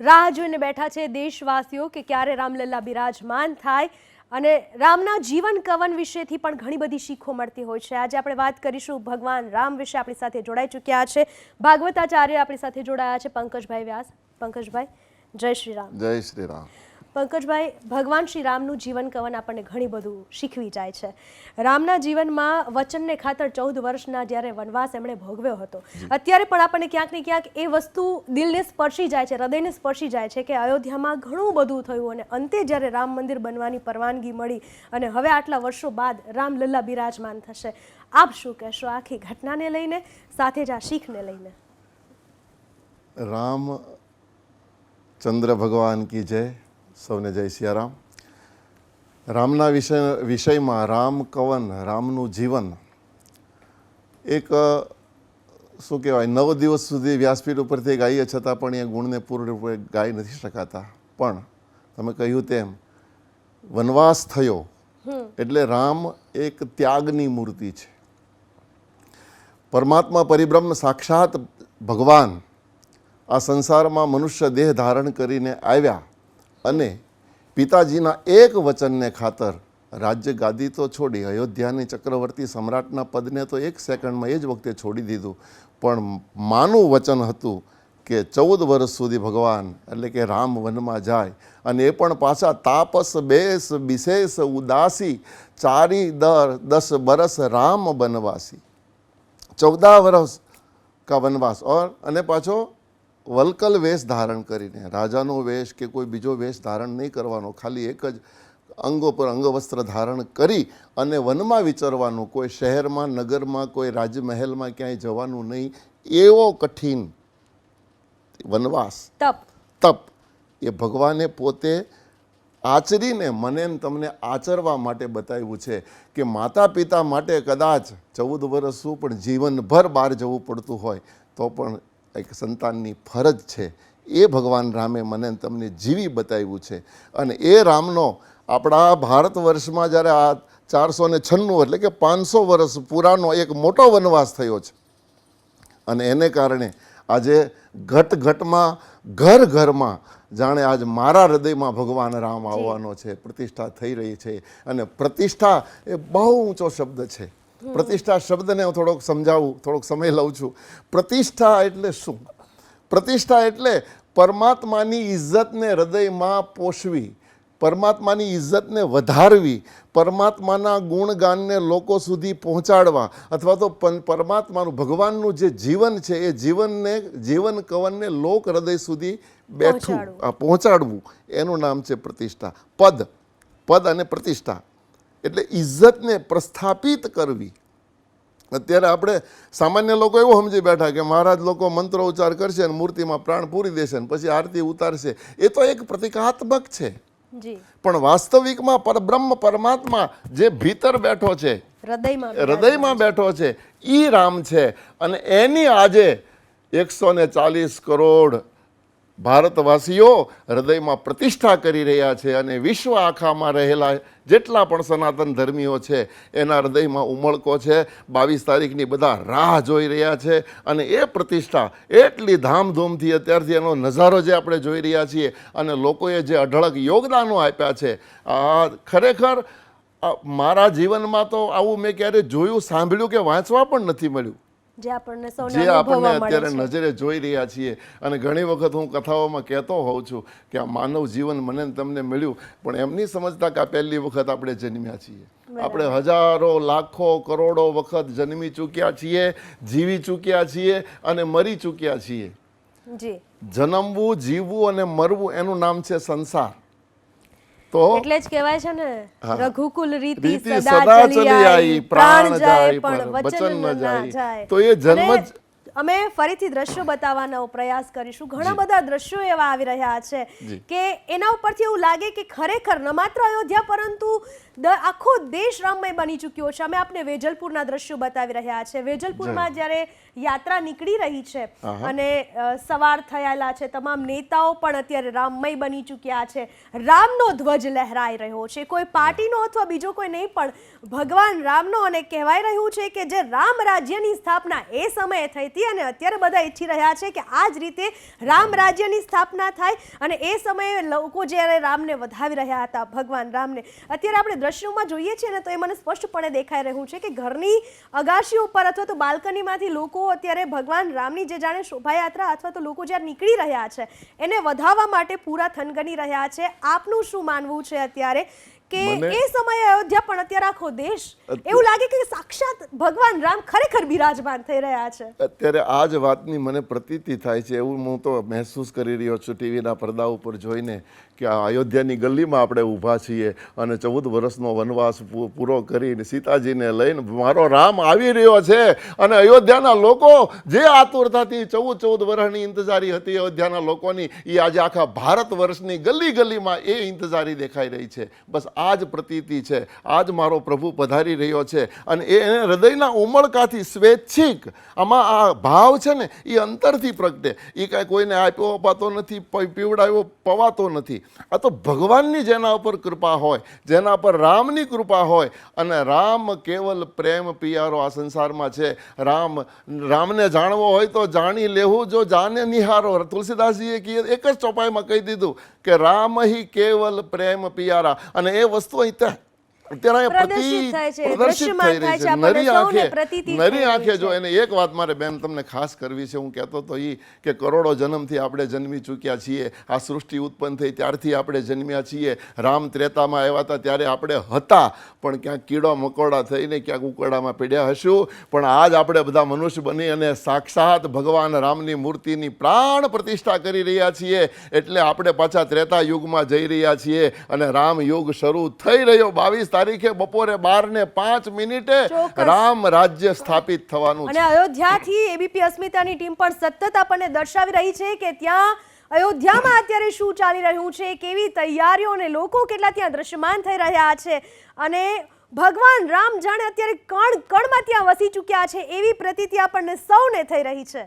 રાહ જોઈને બેઠા છે દેશવાસીઓ કે ક્યારે રામલલ્લા બિરાજમાન થાય અને રામના જીવન કવન વિશેથી પણ ઘણી બધી શીખો મળતી હોય છે. આજે આપણે વાત કરીશું ભગવાન રામ વિશે. આપણી સાથે જોડાઈ ચૂક્યા છે ભાગવતાચાર્ય આપણી સાથે જોડાયા છે. પંકજભાઈ વ્યાસ. પંકજભાઈ, જય શ્રી રામ. જય શ્રી રામ. પંકજભાઈ ભગવાન શ્રી રામનું જીવન કવન આપણને ઘણી બધું શીખવી જાય છે. રામના જીવનમાં વચનને ખાતર ચૌદ વર્ષના જ્યારે વનવાસ એમણે ભોગવ્યો હતો. અત્યારે પણ આપણને ક્યાંક ને ક્યાંક એ વસ્તુ દિલને સ્પર્શી જાય છે હૃદયને સ્પર્શી જાય છે કે અયોધ્યામાં ઘણું બધું થયું અને અંતે જ્યારે રામ મંદિર બનવાની પરવાનગી મળી અને હવે આટલા વર્ષો બાદ રામલલ્લા બિરાજમાન થશે. આપ શું કહેશો આખી ઘટનાને લઈને સાથે જ આ શીખને લઈને? રામ ચંદ્ર ભગવાન કી જય. સૌને જય સિયારામ. રામના વિષય વિષયમાં રામ કવન રામનું જીવન. એક શું કહેવાય નવ દિવસ સુધી વ્યાસપીઠ ઉપરથી ગાઈએ છતાં પણ એ ગુણને પૂર્ણ રૂપે ગાઈ નથી શકાતા. પણ તમે કહ્યું તેમ વનવાસ થયો એટલે રામ એક ત્યાગની મૂર્તિ છે. પરમાત્મા પરિબ્રહ્મ સાક્ષાત ભગવાન આ સંસારમાં મનુષ્ય દેહ ધારણ કરીને આવ્યા. અને પિતાજીના એક વચનને ખાતર રાજ્ય ગાદી તો છોડી, અયોધ્યાની ચક્રવર્તી સમ્રાટના પદને તો એક સેકન્ડમાં એ જ વખતે છોડી દીધું. પણ માનું વચન હતું કે ચૌદ વર્ષ સુધી ભગવાન એટલે કે રામ વનમાં જાય અને એ પણ પાછા તાપસ, બેસ, વિશેષ, ઉદાસી, ચારી દર, દસ બરસ રામ બનવાસી ચૌદા વર્ષ કા વનવાસ. ઓર અને પાછો વલ્કલ વેશ ધારણ કરીને રાજાનો વેશ કે કોઈ બીજો વેશ ધારણ નહીં કરવાનો ખાલી એક જ અંગો પર અંગવસ્ત્ર ધારણ કરી અને વનમાં વિચરવાનું કોઈ શહેરમાં નગરમાં કોઈ રાજમહેલમાં ક્યાંય જવાનું નહીં એવો કઠિન વનવાસ. તપ. તપ. એ ભગવાને પોતે આચરીને મને તમને આચરવા માટે બતાવ્યું છે કે માતા પિતા માટે કદાચ ચૌદ વર્ષ શું પણ જીવનભર બહાર જવું પડતું હોય તો પણ એક સંતાનની ફરજ છે. એ ભગવાન રામે મને તમને જીવી બતાવ્યું છે. અને એ રામનો આપણા ભારત વર્ષમાં જ્યારે આ ચારસો ને છન્નું એટલે કે પાંચસો વર્ષ પુરાનો એક મોટો વનવાસ થયો છે. અને એને કારણે આજે ઘટ ઘટમાં ઘર ઘરમાં જાણે આજ મારા હૃદયમાં ભગવાન રામ આવવાનો છે પ્રતિષ્ઠા થઈ રહી છે. અને પ્રતિષ્ઠા એ બહુ ઊંચો શબ્દ છે. પ્રતિષ્ઠા શબ્દને હું થોડોક સમજાવું થોડોક સમય લઉં છું. પ્રતિષ્ઠા એટલે શું? પ્રતિષ્ઠા એટલે પરમાત્માની ઇજ્જતને હૃદયમાં પોષવી પરમાત્માની ઇજ્જતને વધારવી પરમાત્માના ગુણગાનને લોકો સુધી પહોંચાડવા અથવા તો પરમાત્માનું ભગવાનનું જે જીવન છે એ જીવનને જીવન કવનને લોક હૃદય સુધી બેઠું આ પહોંચાડવું. એનું નામ છે પ્રતિષ્ઠા. પદ. પદ અને પ્રતિષ્ઠા. એટલે ઇજ્જતને પ્રસ્થાપિત કરવી. અત્યારે આપણે સામાન્ય લોકો એવું સમજી બેઠા કે મહારાજ લોકો મંત્રો ઉચ્ચાર કરશે અને મૂર્તિમાં પ્રાણ પૂરી દેશે ને પછી આરતી ઉતારશે. એ તો એક પ્રતિકાત્મક છે. પણ વાસ્તવિકમાં પરબ્રહ્મ પરમાત્મા જે ભીતર બેઠો છે હૃદયમાં હૃદયમાં બેઠો છે ઈ રામ છે. અને એની આજે એકસો ને ચાલીસ કરોડ ભારતવાસીઓ હૃદયમાં પ્રતિષ્ઠા કરી રહ્યા છે અને વિશ્વ આખામાં રહેલા જેટલા પણ સનાતન ધર્મીઓ છે, એના હૃદયમાં ઉમળકો છે, બાવીસ તારીખની બધા રાહ જોઈ રહ્યા છે અને એ પ્રતિષ્ઠા એટલી ધામધૂમથી અત્યારથી એનો નજારો જે આપણે જોઈ રહ્યા છીએ અને લોકોએ જે અઢળક યોગદાનો આપ્યા છે, આ ખરેખર મારા જીવનમાં તો આવું મેં ક્યારેય જોયું, સાંભળ્યું કે વાંચવા પણ નથી મળ્યું. જે આપણને સૌને જે આપણને અત્યારે નજરે જોઈ રહ્યા છીએ અને ઘણી વખત હું કથાઓમાં કહેતો હોઉં છું કે આ માનવ જીવન મને તમને મળ્યું પણ એમ નહીં સમજતા કે આ પહેલી વખત આપણે જન્મ્યા છીએ. આપણે હજારો લાખો કરોડો વખત જન્મી ચૂક્યા છીએ જીવી ચૂક્યા છીએ અને મરી ચૂક્યા છીએ. જન્મવું જીવવું અને મરવું એનું નામ છે સંસાર. તો એટલે જ કહેવાય છે ને રઘુકુલ રીતિ સદા ચલી આવી પ્રાણ જાય પણ વચન ન જાય. તો એ જન્મ જ અમે ફરીથી દ્રશ્યો બતાવવાનો પ્રયાસ કરીશું. ઘણા બધા દ્રશ્યો એવા આવી રહ્યા છે કે એના ઉપરથી એવું લાગે કે ખરેખર ન માત્ર અયોધ્યા પરંતુ આખો દેશ રામમય બની ચૂક્યો છે. અમે આપને વેજલપુરના દ્રશ્યો બતાવી રહ્યા છે. વેજલપુરમાં જ્યારે યાત્રા નીકળી રહી છે અને સવાર થયેલા છે તમામ નેતાઓ પણ અત્યારે રામમય બની ચૂક્યા છે. રામનો ધ્વજ લહેરાઈ રહ્યો છે. કોઈ પાર્ટીનો અથવા બીજો કોઈ નહીં પણ ભગવાન રામનો અને કહેવાય રહ્યું છે કે જે રામ રાજ્યની સ્થાપના એ સમયે થઈ હતી અને અત્યારે બધા ઈચ્છી રહ્યા છે કે આ જ રીતે રામ રાજ્યની સ્થાપના થાય અને એ સમયે લોકો જ્યારે રામને વધાવી રહ્યા હતા, ભગવાન રામને. અત્યારે આપણે દ્રશ્યોમાં જોઈએ છીએ ને તો એ મને સ્પષ્ટપણે દેખાઈ રહ્યું છે કે ઘરની અગાશી ઉપર અથવા તો બાલ્કનીમાંથી લોકો અત્યારે ભગવાન રામની જે જાણે શોભાયાત્રા અથવા તો લોકો જ્યારે નીકળી રહ્યા છે, એને વધાવવા માટે પૂરા થનગની રહ્યા છે. આપનું શું માનવું છે અત્યારે? કે એ સમયે અયોધ્યા પણ અત્યારે આખો દેશ એવું લાગે કે સાક્ષાત ભગવાન રામ ખરેખર બિરાજમાન થઈ રહ્યા છે. અત્યારે આ જ વાતની મને પ્રતીતિ થાય છે એવું હું તો મહેસૂસ કરી રહ્યો છું ટીવીના પડદા ઉપર જોઈને કે આ અયોધ્યાની ગલીમાં આપણે ઊભા છીએ અને ચૌદ વર્ષનો વનવાસ પૂરો કરીને સીતાજીને લઈને મારો રામ આવી રહ્યો છે. અને અયોધ્યાના લોકો જે આતુરતાથી ચૌદ ચૌદ વર્ષની ઇંતજારી હતી, અયોધ્યાના લોકોની, એ આજે આખા ભારત વર્ષની ગલી ગલીમાં એ ઇંતજારી દેખાઈ રહી છે. બસ આ જ પ્રતીતિ છે. આ જ મારો પ્રભુ પધારી રહ્યો છે. અને એ એને હૃદયના ઉમળકાથી સ્વૈચ્છિક આમાં આ ભાવ છે ને, એ અંતરથી પ્રગટે. એ કાંઈ કોઈને આપ્યો અપાતો નથી પીવડાવ્યો પવાતો નથી. આ તો ભગવાનની જેના ઉપર કૃપા હોય, જેના પર રામની કૃપા હોય, અને રામ કેવલ પ્રેમ પિયારો આ સંસારમાં છે. રામ, રામને જાણવો હોય તો જાણી લેવું, જો જાને નિહારો. તુલસીદાસજીએ કી- એક જ ચોપાઈમાં કહી દીધું કે રામ હિ કેવલ પ્રેમ પિયારા. અને એ વસ્તુ અહીં ત્યાં- અત્યારે પ્રતિ- પ્રદર્શિત થઈ રહી છે, નરી આંખે નરી આંખે જો એને એક વાત મારે બેન તમને ખાસ કરવી છે હું કહેતો તો એ કે કરોડો જન્મથી આપણે જન્મી ચૂક્યા છીએ. આ સૃષ્ટિ ઉત્પન્ન થઈ ત્યારથી આપણે જન્મ્યા છીએ. રામ ત્રેતામાં આવ્યા હતા ત્યારે આપણે હતા પણ ક્યાંક કીડો મકોડા થઈને ક્યાંક ઉકળામાં પીડ્યા હશું. પણ આજ આપણે બધા મનુષ્ય બની અને સાક્ષાત ભગવાન રામની મૂર્તિની પ્રાણ પ્રતિષ્ઠા કરી રહ્યા છીએ. એટલે આપણે પાછા ત્રેતા યુગમાં જઈ રહ્યા છીએ અને રામ યુગ શરૂ થઈ રહ્યો બાવીસ તારીખે બપોરે બાર ને પાંચ મિનિટે રામ રાજ્ય સ્થાપિત થવાનું છે. અને અયોધ્યાથી એબીપી અસ્મિતાની ટીમ પણ સતત આપણને દર્શાવી રહી છે કે ત્યાં અયોધ્યામાં અત્યારે શું ચાલી રહ્યું છે કેવી તૈયારીઓ અને લોકો કેટલા ત્યાં દ્રશ્યમાન થઈ રહ્યા છે અને ભગવાન રામ જાણે અત્યારે કણ કણમાં ત્યાં વસી ચૂક્યા છે એવી પ્રતીતિ આપણને સૌને થઈ રહી છે.